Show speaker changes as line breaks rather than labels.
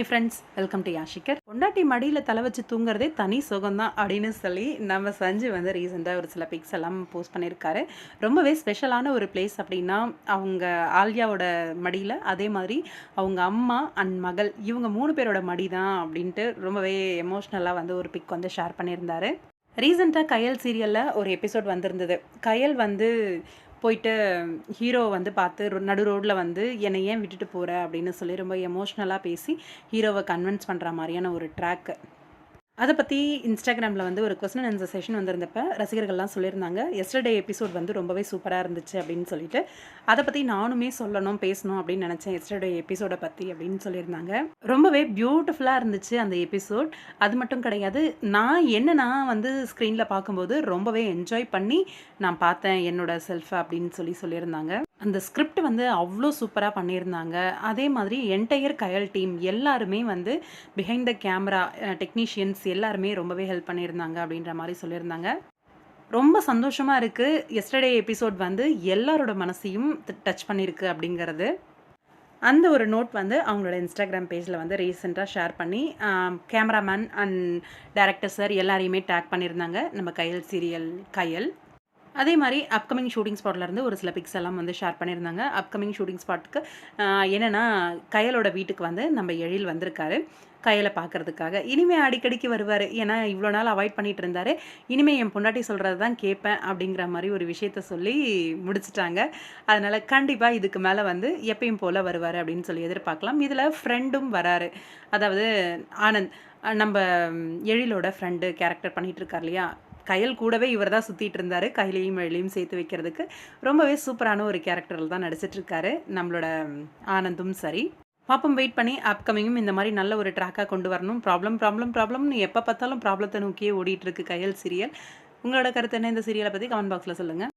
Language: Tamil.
ஹை ஃப்ரெண்ட்ஸ் வெல்கம் டு யாஷிகர் பொண்டாட்டி மடியில் தலை வச்சு தூங்குறதே தனி சுகம்தான் அப்படின்னு சொல்லி நம்ம சஞ்சு வந்து ரீசெண்டாக ஒரு சில பிக்ஸ் எல்லாம் போஸ்ட் பண்ணியிருக்காரு. ரொம்பவே ஸ்பெஷலான ஒரு பிளேஸ் அப்படின்னா அவங்க ஆல்யாவோட மடியில் அதே மாதிரி அவங்க அம்மா அண்ட் மகள் இவங்க மூணு பேரோட மடி தான் அப்படின்ட்டு ரொம்பவே எமோஷ்னலாக வந்து ஒரு பிக் வந்து ஷேர் பண்ணியிருந்தாரு. ரீசெண்டாக கயல் சீரியலில் ஒரு எபிசோட் வந்திருந்தது. கயல் வந்து போயிட்டு ஹீரோ வந்து பார்த்து ரோ- நடு ரோட்டில் வந்து என்னை ஏன் விட்டுட்டு போகிற அப்படின்னு சொல்லி ரொம்ப எமோஷ்னலாக பேசி ஹீரோவை கன்வின்ஸ் பண்ணுற மாதிரியான ஒரு ட்ராக்கு அதை பற்றி இன்ஸ்டாகிராமில் வந்து ஒரு கொஸ்டின் ஆன்சர் செஷன் வந்திருந்தப்ப ரசிகர்கள்லாம் சொல்லியிருந்தாங்க. எஸ்டர்டே எபிசோட் வந்து ரொம்பவே சூப்பராக இருந்துச்சு அப்படின்னு சொல்லிட்டு. அதை பற்றி நானுமே சொல்லணும் பேசணும் அப்படின்னு நினச்சேன் எஸ்டர்டே எபிசோடை பற்றி அப்படின்னு சொல்லியிருந்தாங்க. ரொம்பவே பியூட்டிஃபுல்லாக இருந்துச்சு அந்த எபிசோட் அது மட்டும் கிடையாது நான் என்ன நான் வந்து ஸ்க்ரீனில் பார்க்கும்போது ரொம்பவே என்ஜாய் பண்ணி நான் பார்த்தேன் என்னோட செல்ஃபை அப்படின்னு சொல்லி சொல்லியிருந்தாங்க. அந்த ஸ்கிரிப்ட் வந்து அவ்வளோ சூப்பராக பண்ணியிருந்தாங்க. அதே மாதிரி என்டையர் கயல் டீம் எல்லாருமே வந்து பிஹைண்ட் த கேமரா டெக்னீஷியன்ஸ் எல்லாருமே ரொம்பவே ஹெல்ப் பண்ணியிருந்தாங்க அப்படின்ற மாதிரி சொல்லியிருந்தாங்க. ரொம்ப சந்தோஷமாக இருக்குது எஸ்டர்டே எபிசோட் வந்து எல்லாரோட மனசையும் டச் பண்ணியிருக்கு அப்படிங்கிறது. அந்த ஒரு நோட் வந்து அவங்களோட இன்ஸ்டாகிராம் பேஜில் வந்து ரீசெண்டாக ஷேர் பண்ணி கேமராமேன் அண்ட் டேரக்டர் சார் எல்லாரையுமே டேக் பண்ணியிருந்தாங்க. நம்ம கயல் சீரியல் கயல் அதே மாதிரி அப்கமிங் ஷூட்டிங் ஸ்பாட்லேருந்து ஒரு சில பிக்ஸ் எல்லாம் வந்து ஷேர் பண்ணியிருந்தாங்க. அப்கமிங் ஷூட்டிங் ஸ்பாட்டுக்கு என்னென்னா கயலோட வீட்டுக்கு வந்து நம்ம எழில் வந்திருக்காரு. கையலை பார்க்கறதுக்காக. இனிமே அடிக்கடிக்கு வருவார். ஏன்னா இவ்வளோ நாள் அவாய்ட் பண்ணிட்டு இருந்தார். இனிமே என் பொண்டாட்டி சொல்கிறது தான் கேட்பேன் அப்படிங்கிற மாதிரி ஒரு விஷயத்த சொல்லி முடிச்சிட்டாங்க. அதனால் கண்டிப்பாக இதுக்கு மேலே வந்து எப்பயும் போல் வருவார் அப்படின்னு சொல்லி எதிர்பார்க்கலாம். இதில் ஃப்ரெண்டும் வராரு. அதாவது ஆனந்த் நம்ம எழிலோட ஃப்ரெண்டு கேரக்டர் பண்ணிகிட்டு இருக்கார் இல்லையா? கையல் கூடவே இவர் தான் சுற்றிட்டு இருந்தார். கையிலையும் மழையிலையும் சேர்த்து வைக்கிறதுக்கு. ரொம்பவே சூப்பரான ஒரு கேரக்டரில் தான் நடிச்சிட்ருக்காரு. நம்மளோட ஆனந்தும் சரி. பாப்பம் வெயிட் பண்ணி அப்கமிங்கும் இந்த மாதிரி நல்ல ஒரு ட்ராக்காக கொண்டு வரணும். ப்ராப்ளம் ப்ராப்ளம் ப்ராப்ளம்னு எப்போ பார்த்தாலும் ப்ராப்ளத்தை நோக்கியே ஓடிட்டுருக்கு கையல் சீரியல் உங்களோட கருத்து என்ன? இந்த சீரியலை பற்றி கமெண்ட் பாக்ஸில் சொல்லுங்கள்